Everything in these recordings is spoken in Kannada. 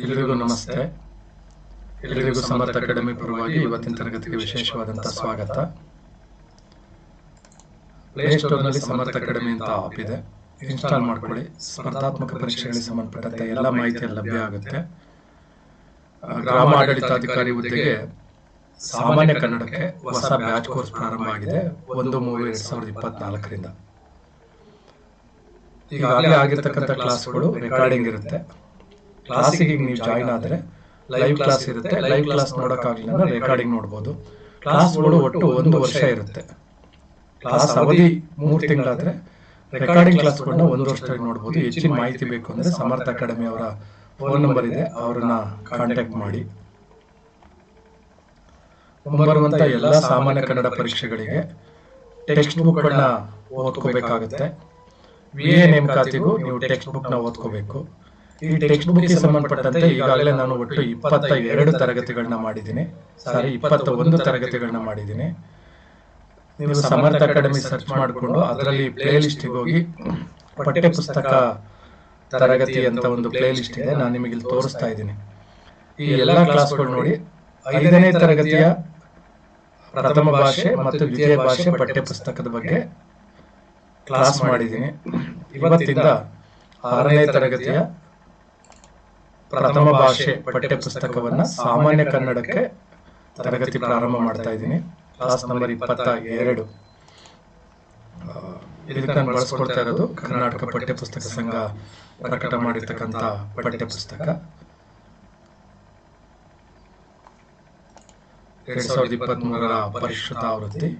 ಎಲ್ಲರಿಗೂ ನಮಸ್ತೆ. ಎಲ್ಲರಿಗೂ ಸಮರ್ಥ ಅಕಾಡೆಮಿ ಪರವಾಗಿ ಇವತ್ತಿನ ತರಗತಿಗೆ ವಿಶೇಷವಾದಂತಹ ಸ್ವಾಗತ. ಪ್ಲೇಸ್ಟೋರ್ನಲ್ಲಿ ಸಮರ್ಥ ಅಕಾಡೆಮಿ ಅಂತ ಆಪ್ ಇದೆ. ಇನ್ಸ್ಟಾಲ್ ಮಾಡ್ಕೊಳ್ಳಿ. ಸ್ಪರ್ಧಾತ್ಮಕ ಪರೀಕ್ಷೆಗಳಿಗೆ ಸಂಬಂಧಪಟ್ಟಂತೆ ಎಲ್ಲ ಮಾಹಿತಿ ಲಭ್ಯ ಆಗುತ್ತೆ. ಗ್ರಾಮ ಆಡಳಿತಾಧಿಕಾರಿ ಹುದ್ದೆಗೆ ಸಾಮಾನ್ಯ ಕನ್ನಡಕ್ಕೆ ಹೊಸ ಬ್ಯಾಚ್ ಕೋರ್ಸ್ ಪ್ರಾರಂಭ ಆಗಿದೆ. ಒಂದು ಮೂರು ಎರಡ್ ಸಾವಿರದ ಇಪ್ಪತ್ನಾಲ್ಕರಿಂದ. ಈಗಾಗಲೇ ಆಗಿರ್ತಕ್ಕಂಥ ಕ್ಲಾಸ್ಗಳು ರೆಕಾರ್ಡಿಂಗ್ ಇರುತ್ತೆ. ಕ್ಲಾಸಿಗೆ ನೀವು ಜಾಯಿನ್ ಆದ್ರೆ ಲೈವ್ ಕ್ಲಾಸ್ ಇರುತ್ತೆ ಲೈವ್ ಕ್ಲಾಸ್ ನೋಡೋಕ್ಕಾಗಲಿಲ್ಲ ಅಂದ್ರೆ ರೆಕಾರ್ಡಿಂಗ್ ನೋಡ್ಬೋದು. ಕ್ಲಾಸ್ಗಳು ಒಟ್ಟು ಒಂದು ವರ್ಷ ಇರುತ್ತೆ. ಕ್ಲಾಸ್ ಅವಧಿ ಮೂರು ತಿಂಗಳಾದ್ರೆ ರೆಕಾರ್ಡಿಂಗ್ ಕ್ಲಾಸ್ಗಳನ್ನ ಒಂದು ವರ್ಷದಲ್ಲಿ ನೋಡ್ಬೋದು. ಹೆಚ್ಚಿನ ಮಾಹಿತಿ ಬೇಕು ಅಂದ್ರೆ ಸಮರ್ಥ ಅಕಾಡೆಮಿ ಅವರ ಫೋನ್ ನಂಬರ್ ಇದೆ ಅವರನ್ನ ಕಾಂಟ್ಯಾಕ್ಟ್ ಮಾಡಿ. ಮುಂಬರುವಂತ ಎಲ್ಲ ಸಾಮಾನ್ಯ ಕನ್ನಡ ಪರೀಕ್ಷೆಗಳಿಗೆ ಟೆಕ್ಸ್ಟ್ ಬುಕ್ಗಳನ್ನ ಓದ್ಕೋಬೇಕಾಗುತ್ತೆ. ವಿ ಎ ನೇಮಕಾತಿಗೂ ನೀವು ಟೆಕ್ಸ್ಟ್ ಬುಕ್ನ ಓದ್ಕೋಬೇಕು. ಈ ಟೆಕ್ಸ್ಟ್ ಬುಕ್ ಸಂಬಂಧಪಟ್ಟಂತೆ ಈಗಾಗಲೇ ನಾನು ಒಟ್ಟು ಇಪ್ಪತ್ತ ಎರಡು ತರಗತಿಗಳನ್ನ ಮಾಡಿದ್ದೀನಿ. ಸಾರಿ ಇಪ್ಪತ್ತ ಒಂದು ತರಗತಿಗಳನ್ನ ಮಾಡಿದ್ದೀನಿ. ನೀವು ಸಮರ್ಥ ಅಕಾಡೆಮಿ ಸರ್ಚ್ ಮಾಡಿಕೊಂಡು ಅದರಲ್ಲಿ ಪ್ಲೇ ಲಿಸ್ಟಿಗೆ ಹೋಗಿ ಪಠ್ಯ ಪುಸ್ತಕ ತರಗತಿ ಅಂತ ಒಂದು ಪ್ಲೇ ಲಿಸ್ಟ್ ಇದೆ, ನಾನು ನಿಮಗೆ ಇಲ್ಲಿ ತೋರಿಸ್ತಾ ಇದ್ದೀನಿ. ಈ ಎಲ್ಲ ಕ್ಲಾಸ್ಗಳು ನೋಡಿ, ಐದನೇ ತರಗತಿಯ ಪ್ರಥಮ ಭಾಷೆ ಮತ್ತು ದ್ವಿತೀಯ ಭಾಷೆ ಪಠ್ಯ ಪುಸ್ತಕದ ಬಗ್ಗೆ ಕ್ಲಾಸ್ ಮಾಡಿದ್ದೀನಿ. ಇವತ್ತಿಂದ ಆರನೇ ತರಗತಿಯ ಪ್ರಥಮ ಭಾಷೆ ಪಠ್ಯ ಪುಸ್ತಕವನ್ನ ಸಾಮಾನ್ಯ ಕನ್ನಡಕ್ಕೆ ತರಗತಿ ಪ್ರಾರಂಭ ಮಾಡ್ತಾ ಇದ್ದೀನಿ. ಕ್ಲಾಸ್ ನಂಬರ್ ಇಪ್ಪತ್ತ ಎರಡು. ಇದಕ್ಕೆ ಇರೋದು ಕರ್ನಾಟಕ ಪಠ್ಯ ಪುಸ್ತಕ ಸಂಘ ಪ್ರಕಟ ಮಾಡಿರ್ತಕ್ಕಂಥ ಪಠ್ಯ ಪುಸ್ತಕ ಎರಡ್ ಸಾವಿರದ ಇಪ್ಪತ್ತ್ ಮೂರರ ಪರಿಷ್ಕೃತ ಆವೃತ್ತಿ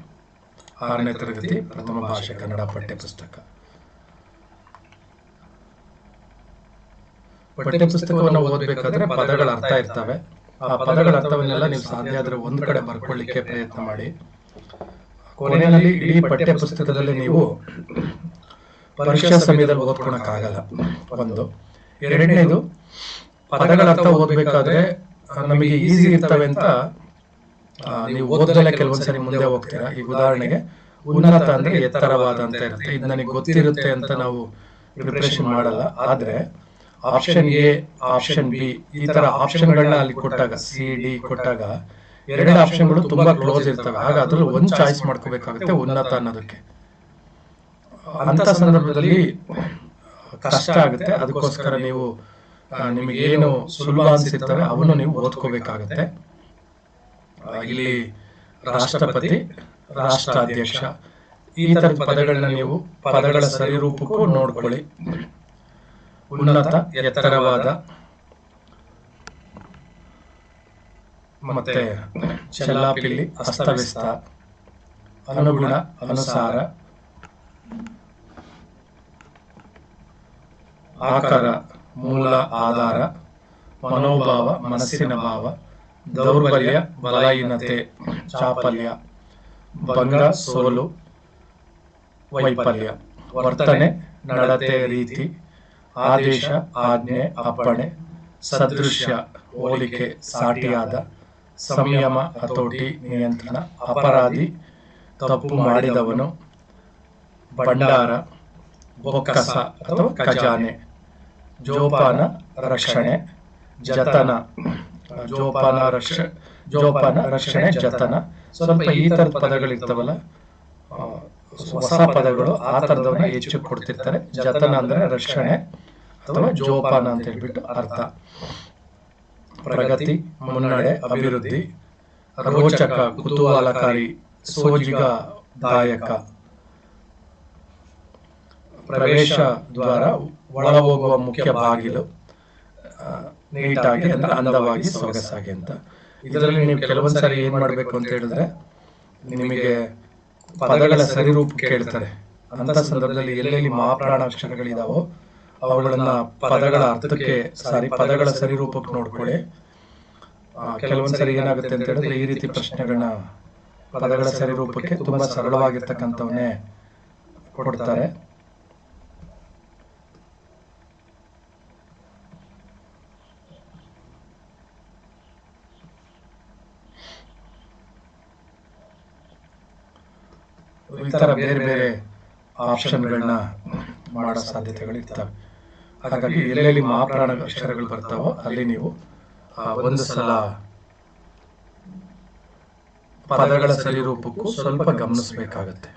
ಆರನೇ ತರಗತಿ ಪ್ರಥಮ ಭಾಷೆ ಕನ್ನಡ ಪಠ್ಯ ಪುಸ್ತಕ ಪಠ್ಯ ಪುಸ್ತಕವನ್ನು ಓದಬೇಕಾದ್ರೆ ಪದಗಳ ಅರ್ಥ ಇರ್ತವೆ. ಆ ಪದಗಳ ಅರ್ಥವನ್ನೆಲ್ಲ ನೀವು ಸಾಧ್ಯ ಆದ್ರೆ ಒಂದ್ ಕಡೆ ಬರ್ಕೊಳ್ಳಿಕ್ಕೆ ಪ್ರಯತ್ನ ಮಾಡಿ. ಕೊನೆಯಲ್ಲಿ ಇಡೀ ಪಠ್ಯ ಪುಸ್ತಕದಲ್ಲಿ ನೀವು ಪರೀಕ್ಷಾ ಸಮಯದಲ್ಲಿ ಓದ್ಕೊಳಕ್ಕಾಗಲ್ಲ. ಒಂದು. ಎರಡನೇದು, ಪದಗಳ ಅರ್ಥ ಓದ್ಬೇಕಾದ್ರೆ ನಮಗೆ ಈಸಿ ಇರ್ತವೆ ಅಂತ ನೀವು ಓದದಲ್ಲೇ ಕೆಲವೊಂದ್ಸರಿ ಮುಂದೆ ಹೋಗ್ತೀರಾ. ಈಗ ಉದಾಹರಣೆಗೆ, ಉನ್ನತ ಅಂದ್ರೆ ಎತ್ತರವಾದ ಅಂತ ಇರುತ್ತೆ. ಇದು ನನಗೆ ಗೊತ್ತಿರುತ್ತೆ ಅಂತ ನಾವು ಪ್ರಿಪರೇಷನ್ ಮಾಡಲ್ಲ. ಆದ್ರೆ ಆಪ್ಷನ್ ಎ ಆಪ್ಷನ್ ಬಿ ಈ ತರ ಆಪ್ಷನ್ಗಳನ್ನ ಅಲ್ಲಿ ಕೊಟ್ಟಾಗ ಸಿ ಡಿ ಕೊಟ್ಟಾಗ, ಎರಡು ಆಪ್ಷನ್ಗಳು ತುಂಬಾ ಕ್ಲೋಸ್ ಇರ್ತವೆ. ಆಗ ಅದ್ರಲ್ಲಿ ಒಂದ್ ಚಾಯ್ಸ್ ಮಾಡ್ಕೋಬೇಕಾಗುತ್ತೆ ಉನ್ನತ ಅನ್ನೋದಕ್ಕೆ. ಅಂತ ಸಂದರ್ಭದಲ್ಲಿ ಕಷ್ಟ ಆಗುತ್ತೆ. ಅದಕ್ಕೋಸ್ಕರ ನೀವು ನಿಮಗೆ ಏನು ಸುಲಭ ಅನ್ಸಿರ್ತವೆ ಅವನ್ನು ನೀವು ಓದ್ಕೋಬೇಕಾಗತ್ತೆ. ಇಲ್ಲಿ ರಾಷ್ಟ್ರಪತಿ, ರಾಷ್ಟ್ರಾಧ್ಯಕ್ಷ, ಈ ತರ ಪದಗಳನ್ನ ನೀವು ಪದಗಳ ಸರಿರೂಪಕ್ಕೂ ನೋಡ್ಕೊಳ್ಳಿ. ಉನ್ನತ, ಎತ್ತರವಾದ ಮತ್ತೆ ಚೆಲ್ಲಾಪಿಲ್ಲಿ, ಅಸ್ತವ್ಯಸ್ತ, ಅನುಗುಣ, ಅನುಸಾರ, ಆಕಾರ, ಮೂಲ, ಆಧಾರ, ಮನೋಭಾವ, ಮನಸ್ಸಿನ ಭಾವ, ದೌರ್ಬಲ್ಯ, ಬಲಹೀನತೆ, ಚಾಪಲ್ಯ, ಭಂಗ, ಸೋಲು, ವೈಫಲ್ಯ, ವರ್ತನೆ, ನಡತೆ, ರೀತಿ ಆದೇಶ, ಆಜ್ಞೆ, ಅಪ್ಪಣೆ, ಸದೃಶ್ಯ, ಹೋಲಿಕೆ, ಸಾಟಿಯಾದ, ಸಂಯಮ, ಹತೋಟಿ, ನಿಯಂತ್ರಣ, ಅಪರಾಧಿ, ತಪ್ಪು ಮಾಡಿದವನು, ಭಂಡಾರ, ಬೊಕ್ಕಸ ಅಥವಾ ಖಜಾನೆ, ಜೋಪಾನ, ರಕ್ಷಣೆ, ಜತನ, ಜೋಪಾನ ರಕ್ಷ, ಜೋಪಾನ ರಕ್ಷಣೆ, ಜತನ. ಸ್ವಲ್ಪ ಈ ತರದ ಪದಗಳಿರ್ತಾವಲ್ಲ ಹೊಸ ಪದಗಳು ಆ ತರದವನ್ನ ಹೆಚ್ಚು ಕೊಡ್ತಿರ್ತಾರೆ. ಜತನ ಅಂದ್ರೆ ರಕ್ಷಣೆ ಅಥವಾ ಜೋಪಾನ ಅಂತ ಹೇಳ್ಬಿಟ್ಟು ಅರ್ಥ. ಪ್ರಗತಿ, ಮುನ್ನಡೆ, ಅಭಿವೃದ್ಧಿ, ರೋಚಕ, ಕುತೂಹಲಕಾರಿ, ಸೋಜಿಗದಾಯಕ. ಪ್ರವೇಶ ದ್ವಾರ ಒಳ ಹೋಗುವ ಮುಖ್ಯ ಬಾಗಿಲು ನೀಟಾಗಿ ಅಂದ್ರೆ ಅಂದವಾಗಿ ಸೊಗಸಾಗಿ ಅಂತ. ಇದರಲ್ಲಿ ನೀವು ಕೆಲವೊಂದ್ಸರಿ ಏನ್ ಮಾಡ್ಬೇಕು ಅಂತ ಹೇಳಿದ್ರೆ ನಿಮಗೆ ಪದಗಳ ಸರಿರೂಪ ಕೇಳ್ತಾರೆ ಅಂತ ಸಂದರ್ಭದಲ್ಲಿ ಎಲ್ಲೆಲ್ಲಿ ಮಹಾಪ್ರಾಣ ಅಕ್ಷರಗಳಿದಾವೋ ಅವುಗಳನ್ನ ಪದಗಳ ಅರ್ಥಕ್ಕೆ ಸಾರಿ, ಪದಗಳ ಸರಿರೂಪಕ್ಕೆ ನೋಡ್ಕೊಳ್ಳಿ. ಕೆಲವೊಂದ್ಸರಿ ಏನಾಗುತ್ತೆ ಅಂತ ಹೇಳಿದ್ರೆ ಈ ರೀತಿ ಪ್ರಶ್ನೆಗಳನ್ನ ಪದಗಳ ಸರಿರೂಪಕ್ಕೆ ತುಂಬಾ ಸರಳವಾಗಿರ್ತಕ್ಕಂಥವನ್ನೇ ಕೊಡ್ತಾರೆ. ಈ ಬೇರೆ ಬೇರೆ ಬೇರೆ ಆಪ್ಷನ್ಗಳನ್ನ ಮಾಡೋ ಸಾಧ್ಯತೆಗಳು ಇರ್ತವೆ ಹಾಗಾಗಿ ಎಲ್ಲೆಲ್ಲಿ ಮಹಾಪ್ರಾಣ ಅಕ್ಷರಗಳು ಬರ್ತಾವೋ ಅಲ್ಲಿ ನೀವು ಒಂದು ಸಲ ಪದಗಳ ಸರಿರೂಪಕ್ಕೂ ಸ್ವಲ್ಪ ಗಮನಿಸಬೇಕಾಗತ್ತೆ.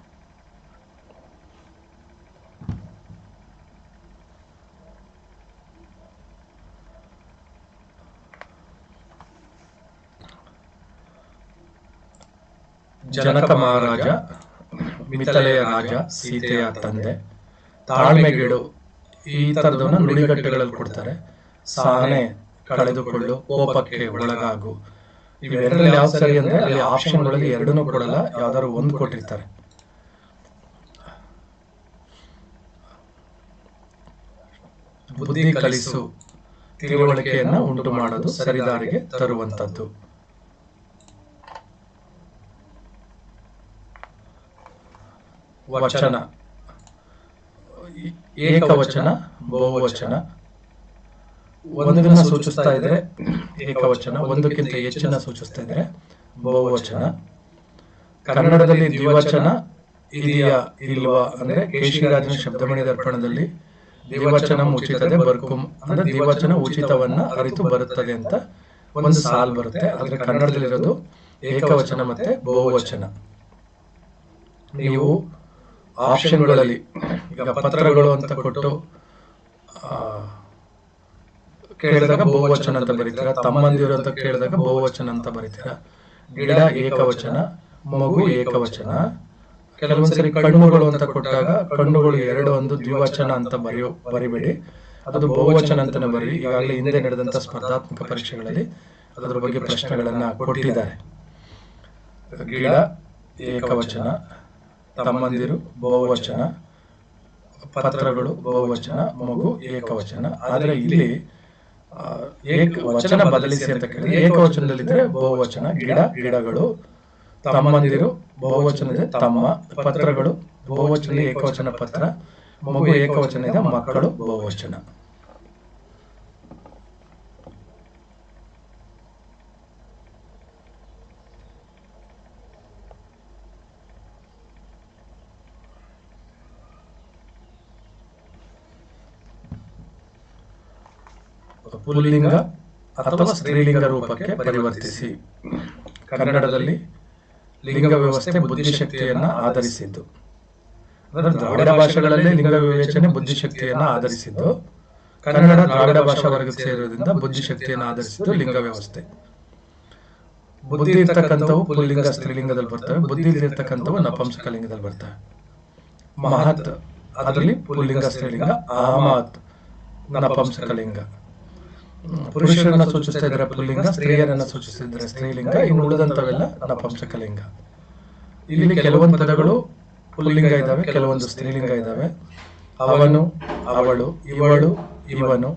ಜನಕ ಮಹಾರಾಜ ಮಿಥಲೆಯ ರಾಜ, ಸೀತೆಯ ತಂದೆ. ತಾಳ್ಮೆಗೇಡು, ಈ ತರದನ್ನ ನುಡಿಗಟ್ಟುಗಳಲ್ಲಿ ಕೊಡ್ತಾರೆ. ಸಹನೆ ಕಳೆದುಕೊಳ್ಳು, ಕೋಪಕ್ಕೆ ಒಳಗಾಗು. ಇವೆರಡರಲ್ಲಿ ಯಾವ್ದು ಸರಿ ಅಂದ್ರೆ ಅಲ್ಲಿ ಆಪ್ಷನ್ಗಳಲ್ಲಿ ಎರಡನ್ನೂ ಕೊಡಲ್ಲ, ಯಾವ್ದಾದ್ರು ಒಂದು ಕೊಟ್ಟಿರ್ತಾರೆ. ಬುದ್ಧಿ ಕಲಿಸು, ತಿಳುವಳಿಕೆಯನ್ನ ಉಂಟು ಮಾಡೋದು ಸರಿದಾರಿಗೆ ತರುವಂತದ್ದು ವಚನ. ಏಕವಚನ ಬಹುವಚನ. ಒಂದನ್ನ ಸೂಚಿಸ್ತಾ ಇದ್ರೆ ಏಕವಚನ ಒಂದಕ್ಕಿಂತ ಹೆಚ್ಚಿನ ಸೂಚಿಸ್ತಾ ಇದ್ರೆ ಬಹುವಚನ. ಕನ್ನಡದಲ್ಲಿ ದ್ವಿವಚನ ಇದೆಯಾ ಇಲ್ವಾ ಅಂದ್ರೆ ಕೇಶಿರಾಜನ ಶಬ್ದಮಣಿ ದರ್ಪಣದಲ್ಲಿ ದ್ವಿವಚನ ಉಚಿತದೆ ಬರ್ಕುಂ ಅಂದ್ರೆ ದ್ವಿವಚನ ಉಚಿತವನ್ನ ಅರಿತು ಬರುತ್ತದೆ ಅಂತ ಒಂದು ಸಾಲ್ ಬರುತ್ತೆ. ಆದ್ರೆ ಕನ್ನಡದಲ್ಲಿರೋದು ಏಕವಚನ ಮತ್ತೆ ಬಹುವಚನ. ನೀವು ಆಪ್ಷನ್ಗಳಲ್ಲಿ ಈಗ ಪತ್ರಗಳು ಅಂತ ಕೊಟ್ಟು ಕೇಳಿದಾಗ ಬಹುವಚನ ಅಂತ ಬರೀತೀರಾ? ತಮ್ಮಂದಿರು ಅಂತ ಕೇಳಿದಾಗ ಬಹುವಚನ ಅಂತ ಬರೀತೀರಾ? ಗಿಡ ಏಕವಚನ, ಮಗು ಏಕವಚನ. ಕೆಲವೊಂದ್ಸರಿ ಕಣ್ಣುಗಳು ಅಂತ ಕೊಟ್ಟಾಗ ಕಣ್ಣುಗಳು ಎರಡು, ಒಂದು ದ್ವಿವಚನ ಅಂತ ಬರೆಯೋ, ಬರಿಬೇಡಿ. ಅದು ಬಹುವಚನ ಅಂತಾನೆ ಬರೀ ಈಗಾಗಲೇ ಹಿಂದೆ ನಡೆದಂತ ಸ್ಪರ್ಧಾತ್ಮಕ ಪರೀಕ್ಷೆಗಳಲ್ಲಿ ಅದರ ಬಗ್ಗೆ ಪ್ರಶ್ನೆಗಳನ್ನ ಕೊಟ್ಟಿದ್ದಾರೆ. ಗಿಡ ಏಕವಚನ ತಮ್ಮಂದಿರು ಬಹುವಚನ, ಪತ್ರಗಳು ಬಹುವಚನ, ಮಗು ಏಕವಚನ. ಆದರೆ ಇಲ್ಲಿ ಏಕ ವಚನ ಬದಲಿಸಿ ಅಂತ ಕೇಳಿದ್ರೆ, ಏಕವಚನದಲ್ಲಿದ್ದರೆ ಬಹುವಚನ, ಗಿಡ, ಗಿಡಗಳು, ತಮ್ಮಂದಿರು ಬಹುವಚನ ಇದೆ ತಮ್ಮ, ಪತ್ರಗಳು ಬಹುವಚನ, ಏಕವಚನ ಪತ್ರ, ಮಗು ಏಕವಚನ ಮಕ್ಕಳು ಬಹುವಚನ. ಪುಲ್ಲಿಂಗ ಅಥವಾ ಸ್ತ್ರೀಲಿಂಗ ರೂಪಕ್ಕೆ ಪರಿವರ್ತಿಸಿ. ಕನ್ನಡದಲ್ಲಿ ಲಿಂಗ ವ್ಯವಸ್ಥೆ ಬುದ್ಧಿಶಕ್ತಿಯನ್ನ ಆಧರಿಸಿದ್ದು. ದ್ರಾವಿಡ ಭಾಷೆಗಳಲ್ಲಿ ಲಿಂಗ ವಿವೇಚನೆ ಬುದ್ಧಿಶಕ್ತಿಯನ್ನ ಆಧರಿಸಿದ್ದು. ಕನ್ನಡ ದ್ರಾವಿಡ ಭಾಷಾ ವರ್ಗಕ್ಕೆ ಸೇರೋದ್ರಿಂದ ಬುದ್ಧಿಶಕ್ತಿಯನ್ನ ಆಧರಿಸಿದ್ದು ಲಿಂಗ ವ್ಯವಸ್ಥೆ. ಬುದ್ಧಿ ಇರ್ತಕ್ಕಂಥವು ಪುಲ್ಲಿಂಗ ಸ್ತ್ರೀಲಿಂಗದಲ್ಲಿ ಬರ್ತವೆ. ಬುದ್ಧಿ ಇರ್ತಕ್ಕಂಥವು ನಪಂಸಕ ಲಿಂಗದಲ್ಲಿ ಬರ್ತವೆ. ಮಹತ್. ಅದರಲ್ಲಿ ಪುಲ್ಲಿಂಗ ಸ್ತ್ರೀಲಿಂಗ ಅಹಮತ್. ನಪಂಸಕ ಲಿಂಗ. ಪುರುಷರನ್ನ ಸೂಚಿಸ್ತಾ ಇದ್ರೆ ಪುಲ್ಲಿಂಗ ಸ್ತ್ರೀಯರನ್ನ ಸೂಚಿಸ್ತಿದ್ರೆ ಸ್ತ್ರೀಲಿಂಗ ಇನ್ನು ಉಳಿದಂತವೆಲ್ಲ ನಪುಂಸಕಲಿಂಗ ಇಲ್ಲಿ ಕೆಲವೊಂದು ಪದಗಳು ಪುಲ್ಲಿಂಗ ಇದಾವೆ ಕೆಲವೊಂದು ಸ್ತ್ರೀಲಿಂಗ ಇದಾವೆ ಅವನು ಅವಳು ಇವಳು ಇವನು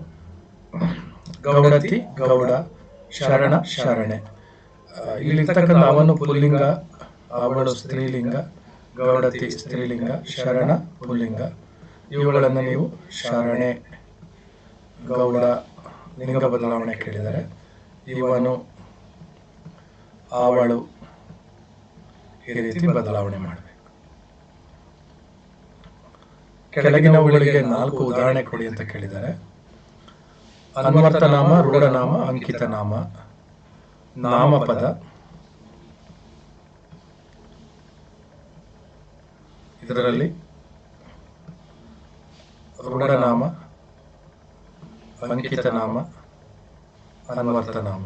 ಗೌಡತಿ ಗೌಡ ಶರಣ ಶರಣೆ. ಇಲ್ಲಿರ್ತಕ್ಕಂಥ ಅವನು ಪುಲ್ಲಿಂಗ ಅವಳು ಸ್ತ್ರೀಲಿಂಗ ಗೌಡತಿ ಸ್ತ್ರೀಲಿಂಗ ಶರಣ ಪುಲ್ಲಿಂಗ ಇವುಗಳನ್ನು ನೀವು ಶರಣೆ ಗೌಡ ಲಿಂಗ ಬದಲಾವಣೆ ಕೇಳಿದರೆ ಇವನು, ಅವಳು ಈ ರೀತಿ ಬದಲಾವಣೆ ಮಾಡಬೇಕು. ಕೆಳಗಿನವುಗಳಿಗೆ ನಾಲ್ಕು ಉದಾಹರಣೆ ಕೊಡಿ ಅಂತ ಕೇಳಿದ್ದಾರೆ. ಅನ್ವರ್ತನಾಮ, ರೂಢನಾಮ ಅಂಕಿತ ನಾಮ ನಾಮಪದ. ಇದರಲ್ಲಿ ರೂಢನಾಮ ಅಂಕಿತ ನಾಮ ಅನ್ವರ್ಥ ನಾಮ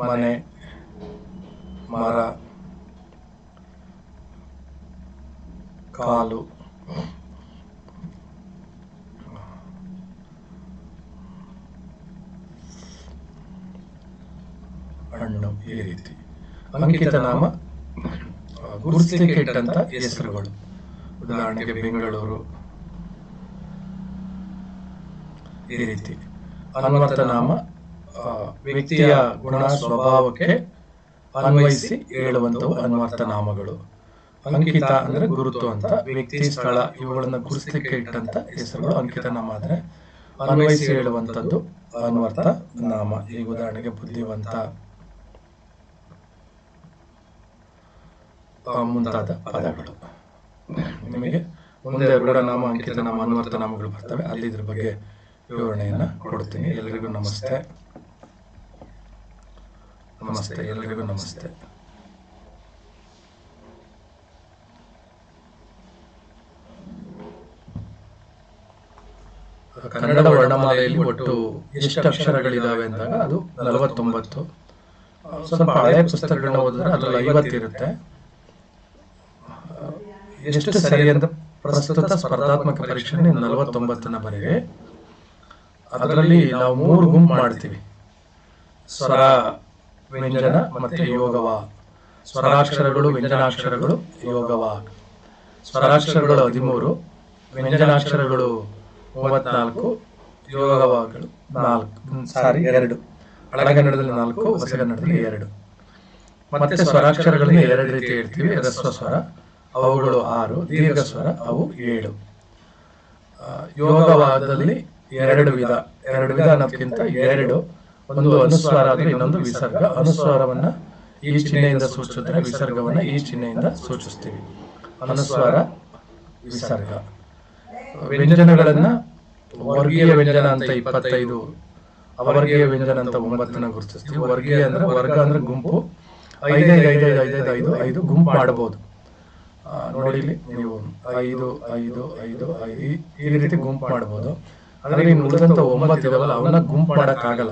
ಮನೆ ಮರ ಕಾಲು ಹಣ್ಣು ಈ ರೀತಿ ಅಂಕಿತ ನಾಮ ಆ, ಗುರುತಿಗೆ ಇಟ್ಟಂತ ಹೆಸರುಗಳು ಉದಾಹರಣೆಗೆ ಬೆಂಗಳೂರು. ಈ ರೀತಿ. ಅನ್ವರ್ಥ ನಾಮ ಆ, ವ್ಯಕ್ತಿಯ ಗುಣ ಸ್ವಭಾವಕ್ಕೆ ಅನ್ವಯಿಸಿ ಹೇಳುವಂತವು ಅನ್ವರ್ಥ ನಾಮಗಳು ಅಂಕಿತ ಅಂದ್ರೆ ಗುರುತು ಅಂತ ವ್ಯಕ್ತಿ ಸ್ಥಳ ಇವುಗಳನ್ನ ಗುರುತಿಸಲಿಕ್ಕೆ ಇಟ್ಟಂತ ಹೆಸರುಗಳು ಅಂಕಿತ ನಾಮ ಆದ್ರೆ ಅನ್ವಯಿಸಿ ಹೇಳುವಂತದ್ದು ಅನ್ವರ್ಥ ನಾಮ ಈಗ ಉದಾಹರಣೆಗೆ ಬುದ್ಧಿವಂತ. ಮುಂತಾದ ಪದಗಳು. ನಿಮಗೆ ಮುಂದೆ ನಾಮ ಅಂಕಿತ ನಾಮ ಅನ್ವರ್ಥ ನಾಮಗಳು ಬರ್ತವೆ. ಅಲ್ಲಿ ಇದ್ರ ಬಗ್ಗೆ ವಿವರಣೆಯನ್ನು ಕೊಡ್ತೀನಿ. ಎಲ್ರಿಗೂ ನಮಸ್ತೆ. ನಮಸ್ತೆ. ಎಲ್ರಿಗೂ ನಮಸ್ತೆ. ಕನ್ನಡ ವರ್ಣಮಾಲೆಯಲ್ಲಿ ಒಟ್ಟು ಎಷ್ಟು ಅಕ್ಷರಗಳಿದಾವೆ ಅಂದಾಗ ಅದು ನಲವತ್ತೊಂಬತ್ತು. ಸ್ವಲ್ಪ ಹಳೆಯ ಪುಸ್ತಕಗಳನ್ನ ಓದಿದ್ರೆ ಅದರಲ್ಲಿ ಐವತ್ತಿರುತ್ತೆ ಎಷ್ಟು ಸರಿ ಅಂತ ಪ್ರಸ್ತುತ ಸ್ಪರ್ಧಾತ್ಮಕ ಪರೀಕ್ಷೆ ನಲವತ್ತೊಂಬತ್ತನ ನಲವತ್ತೊಂಬತ್ತನ್ನ ಬರೀರಿ ಅದರಲ್ಲಿ ನಾವು ಮೂರು ಗುಂಪು ಮಾಡ್ತೀವಿ. ಸ್ವರ ವ್ಯಂಜನ ಮತ್ತೆ ಯೋಗವ. ಸ್ವರಾಕ್ಷರಗಳು ವ್ಯಂಜನಾಕ್ಷರಗಳು ಯೋಗವ. ಸ್ವರಾಕ್ಷರಗಳು ಹದಿಮೂರು ವ್ಯಂಜನಾಕ್ಷರಗಳು ಮೂವತ್ನಾಲ್ಕು ಯೋಗವಾಗಳು ನಾಲ್ಕು. ಸಾರಿ ಎರಡು. ಹಳಗನ್ನಡದಲ್ಲಿ ನಾಲ್ಕು ಹೊಸಗನ್ನಡದಲ್ಲಿ ಎರಡು. ಮತ್ತೆ ಸ್ವರಾಕ್ಷರಗಳನ್ನ ಎರಡು ರೀತಿ ಹೇಳ್ತೀವಿ ರಸ್ವ ಸ್ವರ. ಅವುಗಳು ಆರು ದೀರ್ಘ ಸ್ವರ ಅವು ಏಳು. ಯೋಗವಾದದಲ್ಲಿ ಎರಡು ವಿಧ. ಎರಡು ವಿಧ ಅನ್ನೋದಕ್ಕಿಂತ ಎರಡು, ಒಂದು ಅನುಸ್ವಾರ ಆದರೆ ಇನ್ನೊಂದು ವಿಸರ್ಗ. ಅನುಸ್ವಾರವನ್ನ ಈ ಚಿಹ್ನೆಯಿಂದ ಸೂಚಿಸಿದ್ರೆ ವಿಸರ್ಗವನ್ನ ಈ ಚಿಹ್ನೆಯಿಂದ ಸೂಚಿಸ್ತೀವಿ. ಅನುಸ್ವಾರ, ವಿಸರ್ಗ. ವ್ಯಂಜನಗಳನ್ನ ವರ್ಗೀಯ ವ್ಯಂಜನ ಅಂತ ಇಪ್ಪತ್ತೈದು, ಅವರ್ಗೀಯ ವ್ಯಂಜನ ಅಂತ ಒಂಬತ್ತನ್ನ ಗುರುತಿಸ್ತೀವಿ. ವರ್ಗೀಯ ಅಂದ್ರೆ ವರ್ಗ ಅಂದ್ರೆ ಗುಂಪು. ಐದೈದು ಐದೈದು ಐದೈದು, ಐದು ಐದು, ಗುಂಪು ಮಾಡಬಹುದು ನೋಡಿ ನೀವು ಐದು ಐದು ಐದು ಐದು, ಈ- ರೀತಿ ಗುಂಪು ಮಾಡಬಹುದು ಆದರೆ ಇನ್ನು ಉಳಿದಂತ ಒಂಬತ್ತು ಇದಾವಲ್ಲ, ಅವನ್ನ ಗುಂಪು ಮಾಡಕ್ ಆಗಲ್ಲ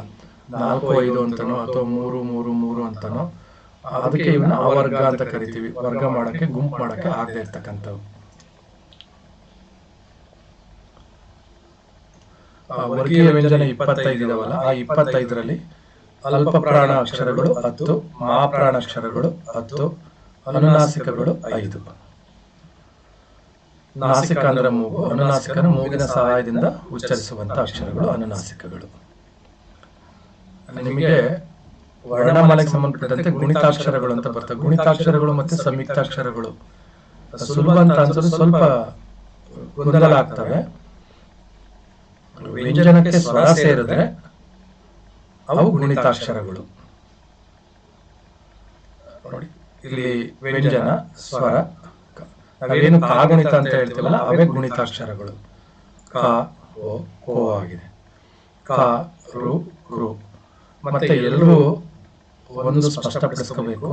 ನಾಲ್ಕು, ಐದು ಅಂತನೋ, ಅಥವಾ ಮೂರು ಮೂರು ಮೂರು ಅಂತನೋ, ಅದಕ್ಕೆ ಇವನ್ನ ಅವರ್ಗ ಅಂತ ಕರಿತೀವಿ. ವರ್ಗ ಮಾಡಕ್ಕೆ, ಗುಂಪು ಮಾಡಕ್ಕೆ ಆಗದೆ ಇರ್ತಕ್ಕಂಥವು. ವರ್ಗೀಯ ವ್ಯಂಜನ ಇಪ್ಪತ್ತೈದು ಇದಾವಲ್ಲ, ಆ ಇಪ್ಪತ್ತೈದರಲ್ಲಿ ಅಲ್ಪ ಪ್ರಾಣ ಅಕ್ಷರಗಳು ಹತ್ತು ಮಹಾಪ್ರಾಣ ಅಕ್ಷರಗಳು ಹತ್ತು, ಅನುನಾಸಿಕಗಳು ಐದು. ನಾಸಿಕ ಅಂದ್ರೆ ಮೂಗು ಅನುನಾಸಿಕನ ಮೂಗಿನ ಸಹಾಯದಿಂದ ಉಚ್ಚರಿಸುವಂತ ಅಕ್ಷರಗಳು ಅನುನಾಸಿಕಗಳು. ನಿಮಗೆ ವರ್ಣಮಾಲೆಗೆ ಸಂಬಂಧಪಟ್ಟಂತೆ ಗುಣಿತಾಕ್ಷರಗಳು ಅಂತ ಬರ್ತವೆ. ಗುಣಿತಾಕ್ಷರಗಳು ಮತ್ತೆ ಸಂಯುಕ್ತಾಕ್ಷರಗಳು. ಸುಲಭ ಅಂತ ಅನ್ಸೋದು ಸ್ವಲ್ಪ ಗೊಂದಲ ಆಗ್ತವೆ. ವ್ಯಂಜನಕ್ಕೆ ಸ್ವರ ಸೇರಿದ್ರೆ ಅವು ಗುಣಿತಾಕ್ಷರಗಳು. ನೋಡಿ ಇಲ್ಲಿ ವ್ಯಂಜನ ಸ್ವರ ನಾವೇನು ಕಾಗುಣಿತ ಅಂತ ಹೇಳ್ತೀವಲ್ಲ ಅವೇ ಗುಣಿತಾಕ್ಷರಗಳು. ಕ ಓ ಕೋ ಆಗಿದೆ. ಕ ರು ರು. ಮತ್ತೆ ಎಲ್ಲರೂ ಒಂದು ಸ್ಪಷ್ಟಪಡಿಸ್ಕೋಬೇಕು.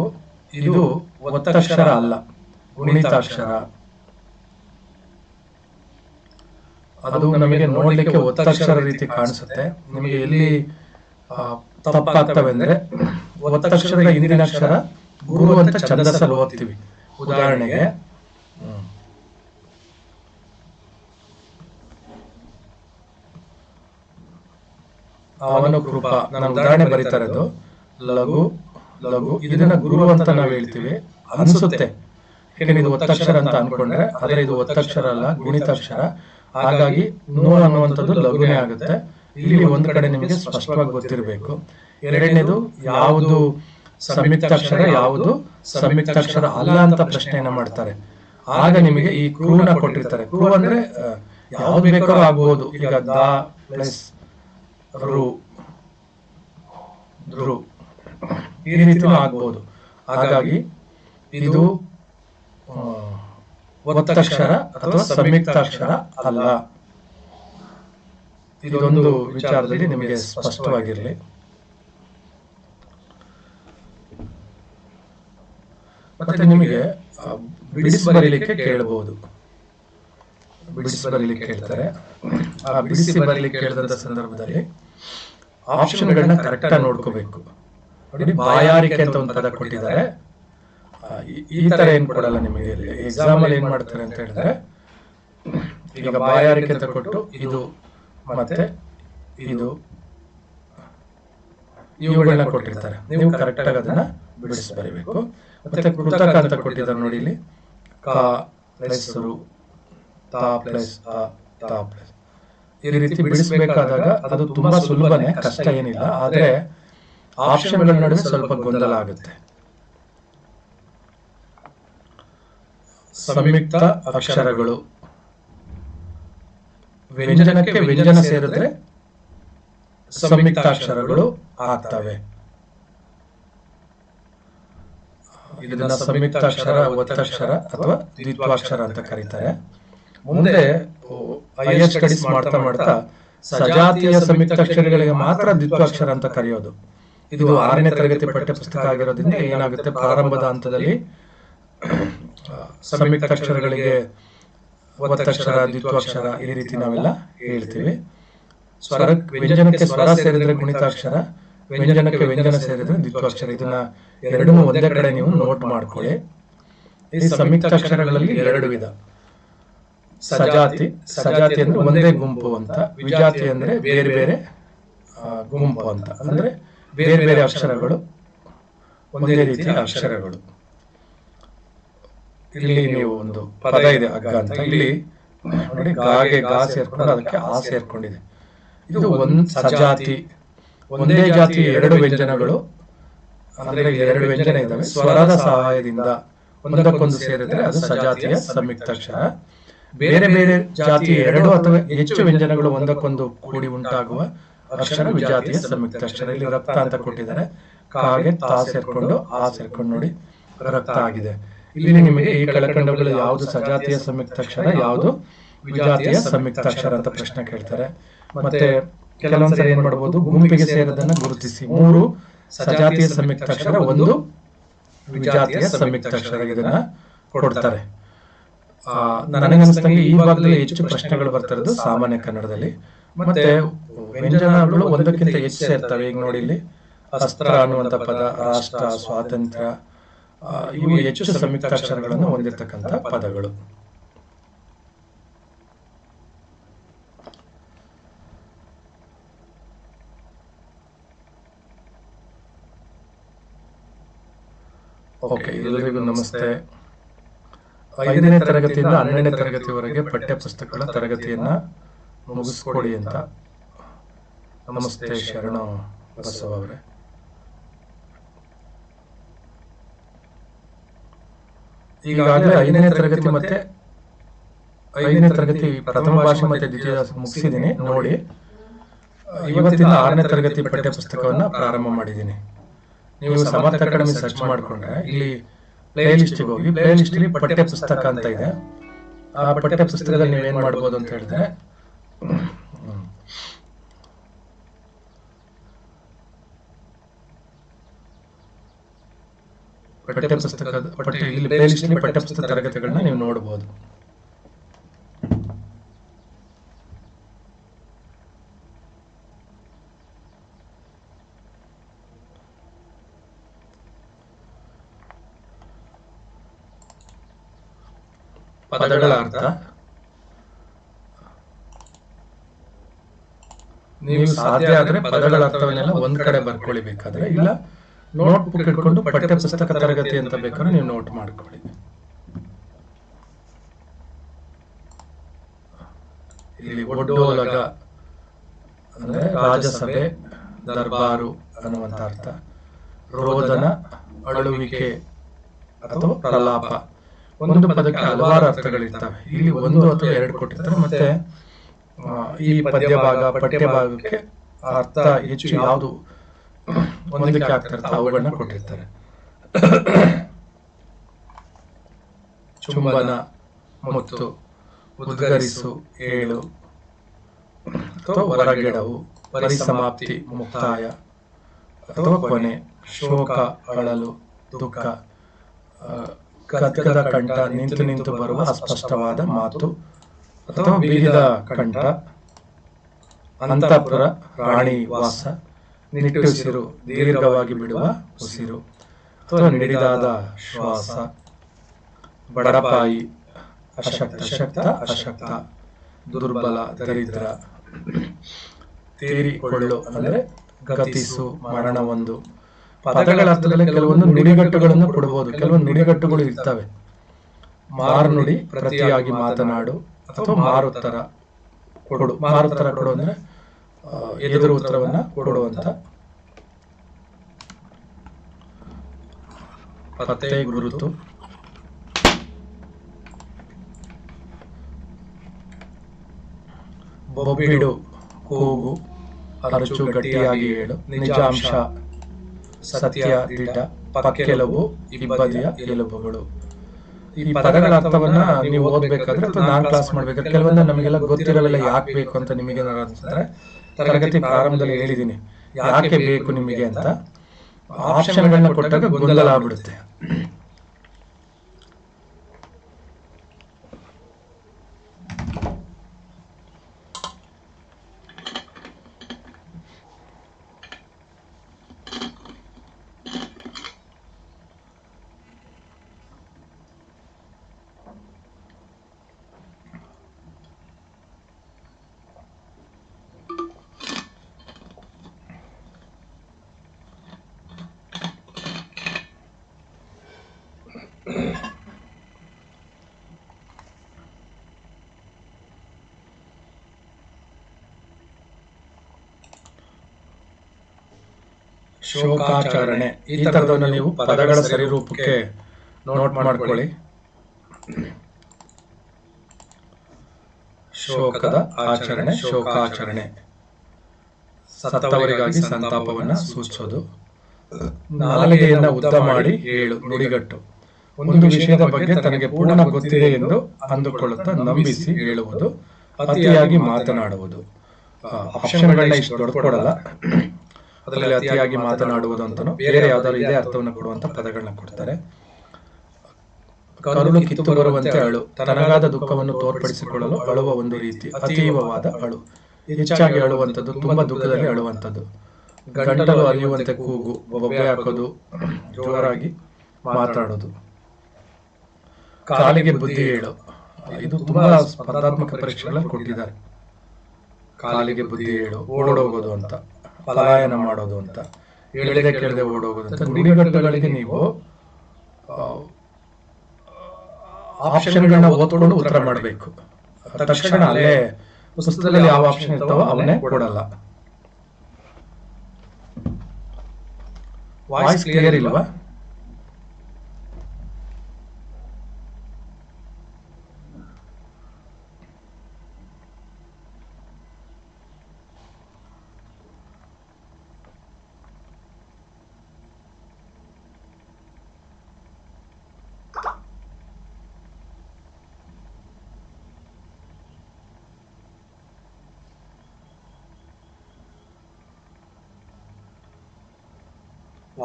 ಇದು ಒತ್ತಕ್ಷರ ಅಲ್ಲ ಗುಣಿತಾಕ್ಷರ. ಅದು ನಮಗೆ ನೋಡ್ಲಿಕ್ಕೆ ಒತ್ತಕ್ಷರ ರೀತಿ ಕಾಣಿಸುತ್ತೆ. ನಿಮಗೆ ಎಲ್ಲಿ ತಪ್ಪಾಗ್ತವೆಂದ್ರೆ ತಪ್ಪಾಗ್ತವೆ ಅಂದ್ರೆ ಒತ್ತಕ್ಷರದ ಹಿಂದಿನ ಅಕ್ಷರ ಗುರು ಅಂತ ಛಂದಸ್ಸಲ್ಲಿ ಓದ್ತೀವಿ. ಉದಾಹರಣೆಗೆ ಅವನು ಕೃಪ ನಾನು ಉದಾಹರಣೆ ಬರೀತಾ ಇರೋದು. ಲಘು ಲಘು, ಇದನ್ನ ಗುರು ಅಂತ ನಾವು ಹೇಳ್ತೀವಿ. ಅನ್ಸುತ್ತೆ. ಯಾಕಂದ್ರೆ ಇದು ಒತ್ತಕ್ಷರ ಅಂತ ಅನ್ಕೊಂಡ್ರೆ, ಆದ್ರೆ ಇದು ಒತ್ತಕ್ಷರ ಅಲ್ಲ, ಗುಣಿತಾಕ್ಷರ. ಹಾಗಾಗಿ ನೋ ಅನ್ನುವಂಥದ್ದು ಲಘುನೇ ಆಗುತ್ತೆ. ಇಲ್ಲಿ ಒಂದ್ ಕಡೆ ನಿಮಗೆ ಸ್ಪಷ್ಟವಾಗಿ ಗೊತ್ತಿರಬೇಕು. ಎರಡನೇದು, ಯಾವುದು ಸಂಯುಕ್ತಾಕ್ಷರ ಯಾವುದು ಸಂಯುಕ್ತಾಕ್ಷರ ಅಲ್ಲ ಅಂತ ಪ್ರಶ್ನೆಯನ್ನ ಮಾಡ್ತಾರೆ. ಆಗ ನಿಮಗೆ ಈ ಕ್ರೂನ ಕೊಟ್ಟಿರ್ತಾರೆ. ಕ್ರೂ ಅಂದ್ರೆ ಯಾವ್ದು ಬೇಕಾದ್ರೂ ಆಗ್ಬೋದು. ಈಗ ದ ಪ್ಲಸ್ ರು. ರು. ಈ ರೀತಿನೂ ಆಗ್ಬೋದು. ಹಾಗಾಗಿ ಇದು ಒತ್ತಕ್ಷರ ಅಥವಾ ಸಂಯುಕ್ತಾಕ್ಷರ ಅಲ್ಲ. ಇದೊಂದು ವಿಚಾರದಲ್ಲಿ ನಿಮಗೆ ಸ್ಪಷ್ಟವಾಗಿರಲಿ. ಮತ್ತೆ ನಿಮಗೆ ಬಿಡಿಸಿ ಬರೀಲಿಕ್ಕೆ ಕೇಳಬಹುದು ಬಿಡಿಸಿ ಬರೀಲಿಕ್ಕೆ ಕೇಳ್ತಾರೆ. ಆ ಬಿಡಿಸಿ ಬರೀಲಿಕ್ಕೆ ಕೇಳಿದಂತ ಸಂದರ್ಭದಲ್ಲಿ ಆಪ್ಷನ್ಗಳನ್ನ ಕರೆಕ್ಟ್ ಆಗಿ ನೋಡ್ಕೋಬೇಕು. ನೋಡಿ ಬಾಯಾರಿಕೆ ಅಂತ ಒಂದು ಪದ ಕೊಟ್ಟಿದ್ದಾರೆ. ಈ- ತರ ಏನ್ ಕೊಡಲ್ಲ ನಿಮಗೆ ಎಕ್ಸಾಮ್ ಅಲ್ಲಿ ಏನ್ ಮಾಡ್ತಾರೆ ಅಂತ ಹೇಳಿದ್ರೆ ಈಗ ಬಾಯಾರಿಕೆ ಅಂತ ಕೊಟ್ಟು ಇದು ಮತ್ತೆ ಇದು ಇವುಗಳನ್ನ ಕೊಟ್ಟಿರ್ತಾರೆ. ನೀವು ಕರೆಕ್ಟ್ ಆಗಿ ಅದನ್ನ ಬಿಡಿಸಿ ಬರೀಬೇಕು ಮತ್ತೆ ಕೃತಕ ಅಂತ ಕೊಟ್ಟಿದ್ದಾರೆ ನೋಡಿ ಇಲ್ಲಿ. ಕ ಪ್ಲಸ್ ರು. ತಾ ಪ್ಲಸ್ ಅ ತಾ ಪ್ಲಸ್. ಈ ರೀತಿ ಬಿಡಿಸಬೇಕಾದಾಗ ಅದು ತುಂಬಾ ಸುಲಭನೇ, ಕಷ್ಟ ಏನಿಲ್ಲ. ಆದ್ರೆ ಆಪ್ಷನ್ಗಳ ನಡುವೆ ಸ್ವಲ್ಪ ಗೊಂದಲ ಆಗುತ್ತೆ. ಸಂಯುಕ್ತ ಅಕ್ಷರಗಳು. ವ್ಯಂಜನಕ್ಕೆ ವ್ಯಂಜನ ಸೇರಿದ್ರೆ ಸಂಯುಕ್ತಾಕ್ಷರಗಳು ಆಗ್ತವೆ. ಇದನ್ನ ಸಂಯುಕ್ತಾಕ್ಷರ, ಒತ್ತಕ್ಷರ ಅಥವಾ ದ್ವಿತ್ವಾಕ್ಷರ ಅಂತ ಕರೀತಾರೆ. ಮುಂದೆ ಹೈಯರ್ ಸ್ಟಡೀಸ್ ಮಾಡ್ತಾ ಮಾಡ್ತಾ ಸಜಾತಿಯ ಸಂಯುಕ್ತಾಕ್ಷರಗಳಿಗೆ ಮಾತ್ರ ದ್ವಿತ್ವಾಕ್ಷರ ಅಂತ ಕರೆಯೋದು. ಇದು ಆರನೇ ತರಗತಿ ಪಠ್ಯಪುಸ್ತಕ ಆಗಿರೋದ್ರಿಂದ ಏನಾಗುತ್ತೆ? ಪ್ರಾರಂಭದ ಹಂತದಲ್ಲಿ ಸಂಯುಕ್ತ ಸಂಯುಕ್ತಾಕ್ಷರಗಳಿಗೆ ಒತ್ತಕ್ಷರ ದ್ವಿತ್ವಾಕ್ಷರ ಈ ರೀತಿ ನಾವೆಲ್ಲ ಹೇಳ್ತೀವಿ. ಸ್ವರ ವ್ಯಂಜನಕ್ಕೆ ಸ್ವರ ಸೇರಿದ್ರೆ ಗುಣಿತಾಕ್ಷರ ವ್ಯಂಜನಕ್ಕೆ ವ್ಯಂಜನ ಸೇರಿದ್ರೆ ದ್ವಿತ್ವಾಕ್ಷರ. ಇದನ್ನ ಎರಡನ್ನೂ ಒಂದೇ ಕಡೆ ನೀವು ನೋಟ್ ಮಾಡ್ಕೊಳ್ಳಿ. ಈ ಸಂಯುಕ್ತಾಕ್ಷರಗಳಲ್ಲಿ ಎರಡು ವಿಧ. ಸಜಾತಿ ಸಜಾತಿ ಅಂದ್ರೆ ಒಂದೇ ಗುಂಪು ಅಂತ. ವಿಜಾತಿ ಅಂದ್ರೆ ಬೇರೆ ಬೇರೆ ಗುಂಪು ಅಂತ. ಅಂದ್ರೆ ಬೇರೆ ಬೇರೆ ಅಕ್ಷರಗಳು. ಒಂದೇ ರೀತಿಯ ಅಕ್ಷರಗಳು. ಇಲ್ಲಿ ನೀವು ಒಂದು ಪದ ಇದೆ ಹಗ್ಗ ಅಂತ. ಇಲ್ಲಿ ನೋಡಿ ಗಾಗೆ ಗಾ ಸೇರ್ಕೊಂಡು ಅದಕ್ಕೆ ಆ ಸೇರ್ಕೊಂಡಿದೆ. ಇದು ಒಂದ್ ಸಜಾತಿ ಒಂದೇ ಜಾತಿ ಎರಡು ವ್ಯಂಜನಗಳು. ಅಂದ್ರೆ ಎರಡು ವ್ಯಂಜನ ಇದ್ದಾವೆ ಸ್ವರದ ಸಹಾಯದಿಂದ ಒಂದಕ್ಕೊಂದು ಸೇರಿದ್ರೆ ಅದು ಸಜಾತಿಯ ಸಂಯುಕ್ತಾಕ್ಷರ ಬೇರೆ ಬೇರೆ ಜಾತಿಯ ಎರಡು ಅಥವಾ ಹೆಚ್ಚು ವ್ಯಂಜನಗಳು ಒಂದಕ್ಕೊಂದು ಕೂಡಿ ಉಂಟಾಗುವ ಅಕ್ಷರ ವಿಜಾತಿಯ ಸಂಯುಕ್ತ ಅಕ್ಷರ. ಇಲ್ಲಿ ರಕ್ತ ಅಂತ ಕೊಟ್ಟಿದ್ದಾರೆ. ಕಾಗೆ ತಾ ಸೇರ್ಕೊಂಡು ಆ ಸೇರ್ಕೊಂಡು ನೋಡಿ. ರಕ್ತ ಆಗಿದೆ. ಇಲ್ಲಿ ನಿಮಗೆ ಈ ಕೆಳಕಂಡಗಳು ಯಾವುದು? ಸಜಾತಿಯ ಸಂಯುಕ್ತಾಕ್ಷರ ಯಾವುದು? ವಿಜಾತಿಯ ಸಂಯುಕ್ತಾಕ್ಷರ ಅಂತ ಪ್ರಶ್ನೆ ಕೇಳ್ತಾರೆ. ಮತ್ತೆ ಕೆಲವೊಂದ್ಸರಿ ಏನ್ ಮಾಡಬಹುದು ಗುಂಪಿಗೆ ಸೇರದನ್ನ ಗುರುತಿಸಿ. ಮೂರು ಸಜಾತಿಯ ಸಂಯುಕ್ತಾಕ್ಷರ ಒಂದು ವಿಜಾತಿಯ ಸಂಯುಕ್ತಾಕ್ಷರ ಇದನ್ನ ಕೊಡ್ತಾರೆ. ನನಗನ್ನಿಸ್ತಂಗೆ ಈ ಭಾಗದಲ್ಲಿ ಹೆಚ್ಚು ಪ್ರಶ್ನೆಗಳು ಬರ್ತಾ ಇರೋದು ಸಾಮಾನ್ಯ ಕನ್ನಡದಲ್ಲಿ. ಮತ್ತೆ ವ್ಯಂಜನಗಳು ಒಂದಕ್ಕಿಂತ ಹೆಚ್ಚು ಸೇರ್ತವೆ. ಈಗ ನೋಡಿ ಇಲ್ಲಿ ಅಸ್ತ್ರ ಅನ್ನುವಂತ ಪದ ರಾಷ್ಟ್ರ ಸ್ವಾತಂತ್ರ್ಯ ಇವು ಹೆಚ್ಚು ಸಂಯುಕ್ತಾಕ್ಷರಗಳನ್ನು ಹೊಂದಿರತಕ್ಕಂತ ಪದಗಳು. ಓಕೆ ಎಲ್ಲರಿಗೂ ನಮಸ್ತೆ. ಐದನೇ ತರಗತಿಯಿಂದ ಹನ್ನೆರಡನೇ ತರಗತಿವರೆಗೆ ಪಠ್ಯ ಪುಸ್ತಕಗಳ ತರಗತಿಯನ್ನ ಮುಗಿಸ್ಕೊಡಿ ಅಂತ. ನಮಸ್ತೆ ಶರಣ ಬಸವ ಅವರೇ. ಈಗಾಗಲೇ ಐದನೇ ತರಗತಿ ಮತ್ತೆ ಐದನೇ ತರಗತಿ ಪ್ರಥಮ ಭಾಷೆ ಮತ್ತೆ ದ್ವಿತೀಯ ಮುಗಿಸಿದ್ದೀನಿ ನೋಡಿ ಇವತ್ತಿನ ಆರನೇ ತರಗತಿ ಪಠ್ಯ ಪುಸ್ತಕವನ್ನ ಪ್ರಾರಂಭ ಮಾಡಿದ್ದೀನಿ ನೀವು ಸಮರ್ಥ ಅಕಾಡೆಮಿ ಸರ್ಚ್ ಮಾಡ್ಕೊಂಡ್ರೆ ಇಲ್ಲಿ ಪ್ಲೇ ಲಿಸ್ಟಿಗೆ ಹೋಗಿ ಪ್ಲೇ ಲಿಸ್ಟ್ ಅಲ್ಲಿ ಪಠ್ಯ ಪುಸ್ತಕ ಅಂತ ಇದೆ ಆ ಪಠ್ಯ ಪುಸ್ತಕದಲ್ಲಿ ಏನು ಮಾಡ್ಬೋದು ಅಂತ ಹೇಳಿದ್ರೆ. ಪಠ್ಯ ಪುಸ್ತಕದ ಪಠ್ಯ ಇಲ್ಲಿ ಪ್ಲೇ ಲಿಸ್ಟ್ ಅಲ್ಲಿ ಪಠ್ಯ ಪುಸ್ತಕ ತರಗತಿಗಳನ್ನ ನೀವು ನೋಡಬಹುದು ಪದಗಳ ಅರ್ಥ? ನೀವು ಸಾಧ್ಯ ಆದ್ರೆ ಪದಗಳ ಅರ್ಥವನ್ನೆಲ್ಲ ಒಂದ್ ಕಡೆ ಬರ್ಕೊಳ್ಳಿ ಬೇಕಾದ್ರೆ ಇಲ್ಲ ನೋಟ್ ಬುಕ್ ಇಟ್ಕೊಂಡು ಪಠ್ಯ ಪುಸ್ತಕ ತರಗತಿ ಅಂತ ಬೇಕಾದ್ರೆ ನೀವು ನೋಟ್ ಮಾಡ್ಕೊಳ್ಳಿ. ಇಲ್ಲಿ ಒಡ್ಡೋಲಗ ಅಂದ್ರೆ ರಾಜಸಭೆ ದರ್ಬಾರು ಅನ್ನುವಂತ ಅರ್ಥ. ರೋದನ ಅಳುವಿಕೆ ಅಥವಾ ಪ್ರಲಾಪ. ಒಂದು ಪದಕ್ಕೆ ಹಲವಾರು ಅರ್ಥಗಳಿರ್ತವೆ. ಇಲ್ಲಿ ಒಂದು ಅಥವಾ ಎರಡು ಕೊಟ್ಟಿರ್ತಾರೆ. ಮತ್ತೆ ಈ ಪದ್ಯ ಭಾಗ ಪಠ್ಯ ಭಾಗಕ್ಕೆ ಅರ್ಥ ಹೆಚ್ಚು ಯಾವುದು ಒಂದಕ್ಕೆ ಆಗ್ತಾ ಅವುಗಳನ್ನ ಕೊಟ್ಟಿರ್ತಾರೆ. ಚುಂಬನ ಮತ್ತು, ಉದ್ಗರಿಸು, ಏಳು, ಅಥವಾ ಹೊರಗಿಡವು, ಪರಿಸಮಾಪ್ತಿ, ಮುಕ್ತಾಯ, ಅಥವಾ ಕೊನೆ, ಶೋಕ, ಅಳಲು, ದುಃಖ ಗದ್ಗದ ಕಂಠ ನಿಂತು ನಿಂತು ಬರುವ ಅಸ್ಪಷ್ಟವಾದ ಮಾತು ಅಥವಾ ಬಿಗಿದ ಕಂಠ. ಅಂತಪುರ, ರಾಣಿ, ವಾಸ ನಿಟ್ಟುಸಿರು ದೀರ್ಘವಾಗಿ ಬಿಡುವ ಉಸಿರು ಅಥವಾ ನಿಡಿದಾದ ಶ್ವಾಸ. ಬಡಪಾಯಿ, ಅಶಕ್ತ, ಶಕ್ತ, ಅಶಕ್ತ, ದುರ್ಬಲ, ದರಿದ್ರ. ತೀರಿಕೊಳ್ಳು ಅಂದರೆ ಗತಿಸು ಮರಣ ಒಂದು ಪದಗಳ ಅರ್ಥದಲ್ಲಿ ಕೆಲವೊಂದು ನುಡಿಗಟ್ಟುಗಳನ್ನು ಕೊಡಬಹುದು. ಕೆಲವೊಂದು ನುಡಿಗಟ್ಟುಗಳು ಇರ್ತವೆ. ಮಾರುನುಡಿ ಪ್ರತಿಯಾಗಿ ಮಾತನಾಡು ಅಥವಾ ಮಾರುತ್ತರ ಕೊಡು. ಮಾರುತ್ತರ ಕೊಡು ಅಂದ್ರೆ ಎದುರು ಉತ್ತರವನ್ನ ಕೊಡುವಂತ ಪತ್ತೆ ಗುರುತು. ಬೊಬ್ಬಿಡು, ಕೂಗು, ಅರಚು, ಗಟ್ಟಿಯಾಗಿ ಹೇಳು ನಿಜಾಂಶ. ಸತ್ಯ ದಿಟ ಪಕ್ಕೆಲವು ಇಬ್ಬದಿಯ ಎಲುಬುಗಳು. ಈ ಪದಗಳ ಅರ್ಥವನ್ನ ನೀವು ಓದ್ಬೇಕಾದ್ರೆ ಅಥವಾ ನಾನ್ ಕ್ಲಾಸ್ ಮಾಡ್ಬೇಕಾದ್ರೆ ಕೆಲವೊಂದು ನಮಗೆಲ್ಲ ಗೊತ್ತಿರಲಿಲ್ಲ ಯಾಕೆ ಬೇಕು ಅಂತ ನಿಮಗೆ ಅನ್ಸಿದ್ರೆ ತರಗತಿ ಪ್ರಾರಂಭದಲ್ಲಿ ಹೇಳಿದ್ದೀನಿ. ಯಾಕೆ ಬೇಕು ನಿಮಗೆ ಅಂತ? ಆಪ್ಷನ್ಗಳನ್ನ ಕೊಟ್ಟಾಗ ಗೊಂದಲ ಆಗ್ಬಿಡುತ್ತೆ. ಶೋಕಾಚರಣೆ. ಈ ಥರದನ್ನು ನೀವು ಪದಗಳ ಸರಿರೂಪಕ್ಕೆ ನೋಟ್ ಮಾಡ್ಕೊಳ್ಳಿ. ಶೋಕದ ಆಚರಣೆ, ಶೋಕಾಚರಣೆ. ಸತ್ತವರಿಗಾಗಿ ಸಂತಾಪವನ್ನ ಸೂಚಿಸೋದು. ನಾಲಿಗೆಯನ್ನ ಉದ್ದ ಮಾಡಿ ಹೇಳು ನುಡಿಗಟ್ಟು. ಒಂದು ವಿಷಯದ ಬಗ್ಗೆ ತನಗೆ ಪೂರ್ಣ ಗೊತ್ತಿದೆ ಎಂದು ಅಂದುಕೊಳ್ಳುತ್ತಾ ನಂಬಿಸಿ ಹೇಳುವುದು, ಅತಿಯಾಗಿ ಮಾತನಾಡುವುದು. ಆಪ್ಷನ್ಗಳನ್ನ ಇಷ್ಟು ದೊಡ್ಡ ಕೊಡಲ್ಲ. ಅದರಲ್ಲಿ ಅತಿಯಾಗಿ ಮಾತನಾಡುವುದು ಅಂತನೋ ಬೇರೆ ಯಾವ್ದಾದ್ರು ಇದೇ ಅರ್ಥವನ್ನು ಕೊಡುವಂತ ಪದಗಳನ್ನ ಕೊಡ್ತಾರೆ. ಕರುಳು ಕಿತ್ತು ಬರುವಂತೆ ಅಳು. ತನಗಾದ ದುಃಖವನ್ನು ತೋರ್ಪಡಿಸಿಕೊಳ್ಳಲು ಅಳುವ ಒಂದು ರೀತಿ ಅತೀವವಾದ ಅಳು. ಹೆಚ್ಚಾಗಿ ಅಳುವಂಥದ್ದು ತುಂಬಾ ದುಃಖದಲ್ಲಿ ಅಳುವಂಥದ್ದು. ಗಂಟಲು ಅರಿಯುವಂತೆ ಕೂಗು ಬೊಬ್ಬೆ ಹಾಕೋದು ಜೋರಾಗಿ ಮಾತಾಡೋದು. ಕಾಲಿಗೆ ಬುದ್ಧಿ ಹೇಳು. ಇದು ತುಂಬಾ ಸ್ಪರ್ಧಾತ್ಮಕ ಪರೀಕ್ಷೆಗಳಲ್ಲಿ ಕೊಟ್ಟಿದ್ದಾರೆ. ಕಾಲಿಗೆ ಬುದ್ಧಿ ಹೇಳು. ಓಡೋಗೋದು ಅಂತ. ಪಲಾಯನ ಮಾಡೋದು ಅಂತ. ಹೇಳಿದೆ ಕೇಳದೆ ಓಡೋಗೋದು ಅಂತ. ನುಡಿಗಟ್ಟುಗಳಿಗೆ ನೀವು ಆಪ್ಷನ್ಗಳನ್ನ ಓದ್ಕೊಂಡು ಉತ್ತರ ಮಾಡಬೇಕು. ತಕ್ಷಣ ಅಲ್ಲೇ ಪುಸ್ತಕದಲ್ಲಿ ಯಾವ ಆಪ್ಷನ್ ಇರ್ತಾವೋ ಅವನ್ನೇ ಕೊಡಲ್ಲ. ವಾಯ್ಸ್ ಕ್ಲಿಯರ್ ಇಲ್ವಾ?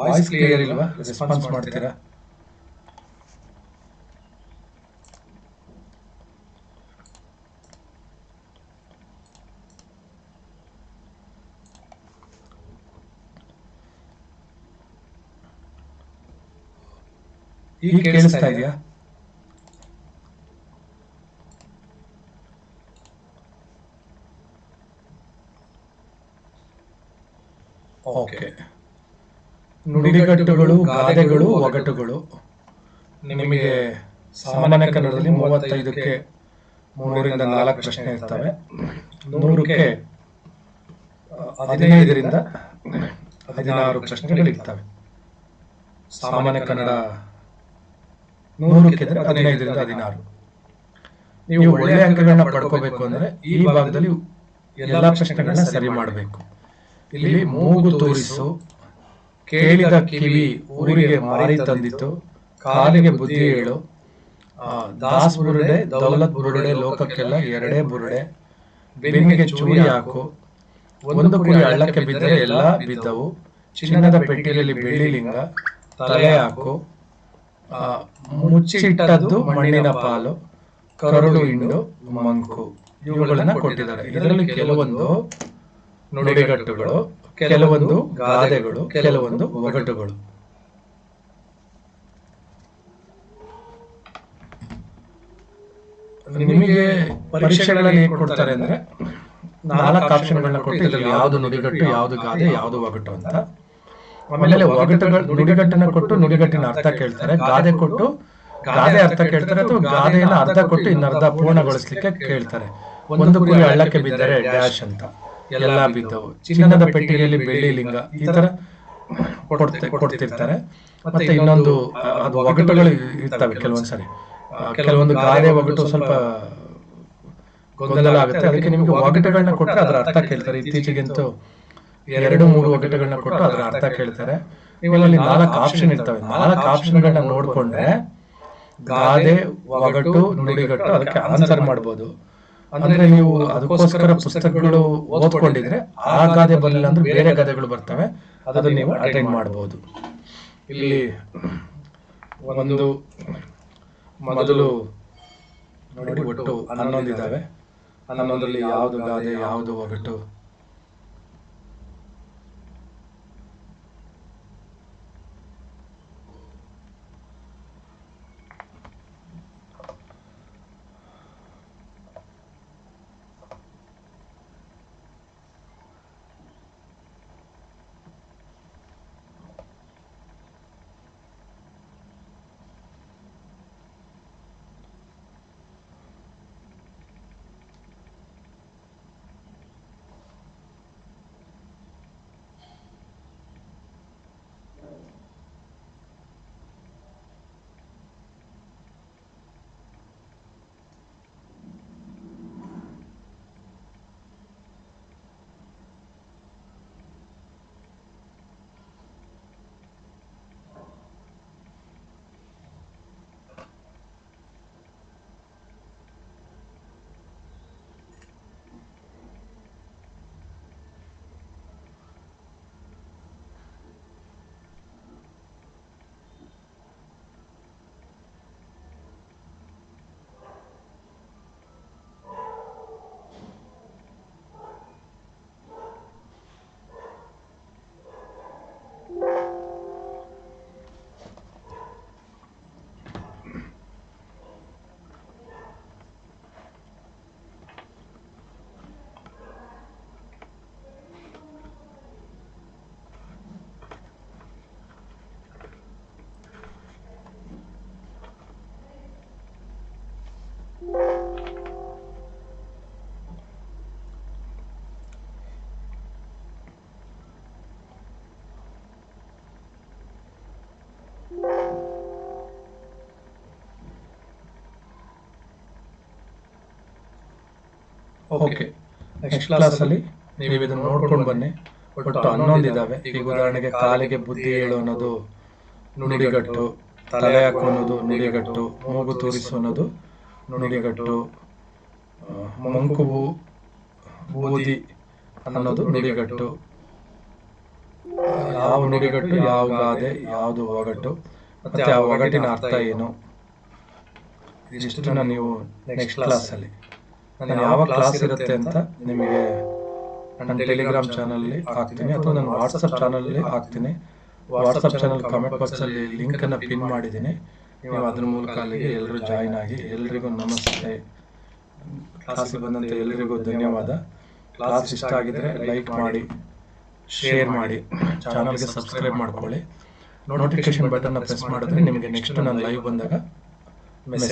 ವಾಯ್ಸ್ ಕ್ಲಿಯರ್ ಇಲ್ವಾ? ರೆಸ್ಪಾನ್ಸ್ ಮಾಡ್ತೀರಾ? ಈಗ ಕೇಳಿಸ್ತಾ ಇದೆಯಾ? ಓಕೆ. ನುಡಿಗಟ್ಟುಗಳು ಗಾದೆಗಳು ಒಗಟುಗಳು. ನಿಮಗೆ ಸಾಮಾನ್ಯ ಕನ್ನಡದಲ್ಲಿ ಮೂವತ್ತೈದಕ್ಕೆ ಮೂರರಿಂದ ನಾಲ್ಕು ಪ್ರಶ್ನೆ ಇರ್ತವೆ. ನೂರಕ್ಕೆ ಹದಿನೈದರಿಂದ ಹದಿನಾರು ಪ್ರಶ್ನೆಗಳು ಇರ್ತವೆ. ಸಾಮಾನ್ಯ ಕನ್ನಡ ನೂರಕ್ಕೆ ಹದಿನೈದರಿಂದ ಹದಿನಾರು. ನೀವು ಒಳ್ಳೆಯ ಅಂಕಗಳನ್ನ ಪಡ್ಕೋಬೇಕು ಅಂದ್ರೆ ಈ ಭಾಗದಲ್ಲಿ ಎಲ್ಲಾ ಪ್ರಶ್ನೆಗಳನ್ನ ಸರಿ ಮಾಡಬೇಕು. ಇಲ್ಲಿ ಮೂಗು ತೋರಿಸು ಕೇಳಿದ ಕಿವಿ ಊರಿಗೆ ಮಾರಿ ತಂದಿತು ಕಾಲಿಗೆ ಬುದ್ಧಿ ಹೇಳು. ಆ, ದಾಸ್ ಬುರುಡೆ ದೌಲತ್ ಬುರುಡೆ ಲೋಕಕ್ಕೆಲ್ಲ ಎರಡೇ ಬುರುಡೆ. ಬೆನ್ನಿಗೆ ಚೂರಿ ಹಾಕು. ಒಂದು ಕುರಿ ಹಳ್ಳಕ್ಕೆ ಬಿದ್ದರೆ ಎಲ್ಲ ಬಿದ್ದವು. ಚಿನ್ನದ ಪೆಟ್ಟಿಗೆಯಲ್ಲಿ ಬೆಳ್ಳಿ ಲಿಂಗ ತಲೆ ಹಾಕು. ಆ, ಮುಚ್ಚಿಟ್ಟದ್ದು ಮಣ್ಣಿನ ಪಾಲು. ಕರಡು ಹಿಂಡು ಮಂಕು. ಇವುಗಳನ್ನ ಕೊಟ್ಟಿದ್ದಾರೆ. ಇದರಲ್ಲಿ ಕೆಲವೊಂದು ನುಡಿಗಟ್ಟುಗಳು. ಕೆಲವೊಂದು ಗಾದೆಗಳು ಕೆಲವೊಂದು ಒಗಟುಗಳು. ನಿಮಗೆ ಪರೀಕ್ಷೆಗಳಲ್ಲಿ ಏನ್ ಕೊಡ್ತಾರೆ ಅಂದ್ರೆ ನಾಲ್ಕು ಆಪ್ಷನ್ಗಳನ್ನ ಕೊಟ್ಟು ಇದರಲ್ಲಿ ಯಾವ್ದು ನುಡಿಗಟ್ಟು ಯಾವ್ದು ಗಾದೆ ಯಾವ್ದು ಒಗಟು ಅಂತ. ಆಮೇಲೆ ಒಗಟುಗಳು ನುಡಿಗಟ್ಟನ್ನ ಕೊಟ್ಟು ನುಡಿಗಟ್ಟಿನ ಅರ್ಥ ಕೇಳ್ತಾರೆ. ಗಾದೆ ಕೊಟ್ಟು ಗಾದೆ ಅರ್ಥ ಕೇಳ್ತಾರೆ ಅಥವಾ ಗಾದೆಯನ್ನ ಅರ್ಧ ಕೊಟ್ಟು ಇನ್ನರ್ಧ ಪೂರ್ಣಗೊಳಿಸ್ಲಿಕ್ಕೆ ಕೇಳ್ತಾರೆ. ಒಂದು ಕುರಿ ಹಳ್ಳಕ್ಕೆ ಬಿದ್ದರೆ ಡ್ಯಾಶ್ ಅಂತ. ಎಲ್ಲಾ ಬಿದ್ದವು. ಚಿನ್ನದ ಪೆಟ್ಟಿಗೆಯಲ್ಲಿ ಬೆಳ್ಳಿ ಲಿಂಗ. ಈ ತರ ಕೊಡ್ತೆ ಕೊಡ್ತಿರ್ತಾರೆ. ಮತ್ತೆ ಇನ್ನೊಂದು ಅದು ಒಗಟುಗಳು ಇರ್ತವೆ. ಕೆಲವೊಂದ್ಸರಿ ಕೆಲವೊಂದು ಗಾದೆ ಒಗಟು ಸ್ವಲ್ಪ ಗೊಂದಲ ಆಗುತ್ತೆ. ಅದಕ್ಕೆ ನಿಮಗೆ ಒಗಟುಗಳನ್ನ ಕೊಟ್ಟರೆ ಅದರ ಅರ್ಥ ಕೇಳ್ತಾರೆ. ಇತ್ತೀಚೆಗಂತೂ ಎರಡು ಮೂರು ಒಗಟುಗಳನ್ನ ಕೊಟ್ಟು ಅದರ ಅರ್ಥ ಕೇಳ್ತಾರೆ. ನೀವು ಅಲ್ಲಿ ನಾಲ್ಕು ಆಪ್ಷನ್ ಇರ್ತವೆ. ನಾಲ್ಕು ಆಪ್ಷನ್ಗಳನ್ನ ನೋಡ್ಕೊಂಡ್ರೆ ಗಾದೆ ಒಗಟು ನುಡಿಗಟ್ಟು ಅದಕ್ಕೆ ಆನ್ಸರ್ ಮಾಡ್ಬೋದು. ಅಂದ್ರೆ ನೀವು ಅದಕ್ಕೋಸ್ಕರ ಪುಸ್ತಕಗಳು ಓದ್ಕೊಂಡಿದ್ರೆ ಆ ಗಾದೆ ಬರಲಿಲ್ಲ ಅಂದ್ರೆ ಬೇರೆ ಗಾದೆಗಳು ಬರ್ತವೆ. ಅದನ್ನು ನೀವು ಅಟೆಂಡ್ ಮಾಡಬಹುದು ಇಲ್ಲಿ ಒಂದು ಮೊದಲು ನೋಡಿ ಒಟ್ಟು ಹನ್ನೊಂದು ಇದಾವೆ. ಹನ್ನೊಂದರಲ್ಲಿ ಯಾವುದು ಗಾದೆ ಯಾವುದು ಒಗಟು ಓಕೆ ನೆಕ್ಸ್ಟ್ ಕ್ಲಾಸ್ ಅಲ್ಲಿ ನೀವು ಇದನ್ನ ನೋಡ್ಕೊಂಡು ಬನ್ನಿ. ಒಟ್ಟು ಹನ್ನೊಂದು ಇದಾವೆ. ಈಗ ಉದಾಹರಣೆಗೆ ಕಾಲಿಗೆ ಬುದ್ಧಿ ಹೇಳು ಅನ್ನೋದು ನುಡಿಗಟ್ಟು ತಲೆ ಹಾಕು ಅನ್ನೋದು ನುಡಿಗಟ್ಟು ಮೂಗು ತೋರಿಸು ಅನ್ನೋದು ನುಡಿಗಟ್ಟು ಮಂಕು ಬೂದಿ ಅನ್ನೋದು ನುಡಿಗಟ್ಟು. ಯಾವ ನುಡಿಗಟ್ಟು ಯಾವ ಗಾದೆ ಯಾವುದು ಒಗಟ್ಟು ಮತ್ತೆ ಆ ಒಗಟಿನ ಅರ್ಥ ಏನು? ಇದಿಷ್ಟನ್ನ ನೀವು ನೆಕ್ಸ್ಟ್ ಕ್ಲಾಸಲ್ಲಿ ನಾನು ಯಾವ ಕ್ಲಾಸ್ ಇರುತ್ತೆ ಅಂತ ನಿಮಗೆ ನನ್ನ ಟೆಲಿಗ್ರಾಮ್ ಚಾನಲಲ್ಲಿ ಹಾಕ್ತೀನಿ ಅಥವಾ ನನ್ನ ವಾಟ್ಸಪ್ ಚಾನಲಲ್ಲಿ ಹಾಕ್ತೀನಿ. ವಾಟ್ಸಪ್ ಚಾನಲ್ ಕಮೆಂಟ್ ಬಾಕ್ಸ್ ಅಲ್ಲಿ ಲಿಂಕ್ ಅನ್ನ ಪಿನ್ ಮಾಡಿದ್ದೀನಿ. ನೀವು ಅದ್ರ ಮೂಲಕ ಅಲ್ಲಿಗೆ ಎಲ್ಲರೂ ಜಾಯಿನ್ ಆಗಿ ಎಲ್ರಿಗೂ ನಮಸ್ತೆ. ಕ್ಲಾಸಿಗೆ ಬಂದಂತೆ ಎಲ್ರಿಗೂ ಧನ್ಯವಾದ. ಕ್ಲಾಸ್ ಇಷ್ಟ ಆಗಿದ್ರೆ ಲೈಕ್ ಮಾಡಿ ಶೇರ್ ಮಾಡಿ. ಚಾನಲ್ಗೆ ಸಬ್ಸ್ಕ್ರೈಬ್ ಮಾಡ್ಕೊಳ್ಳಿ. ನೋಟಿಫಿಕೇಶನ್ ಬಟನ್ನ ಪ್ರೆಸ್ ಮಾಡಿದ್ರೆ ನಿಮಗೆ ನೆಕ್ಸ್ಟ್ ನಾನು ಲೈವ್ ಬಂದಾಗ ಮೆಸೇಜ್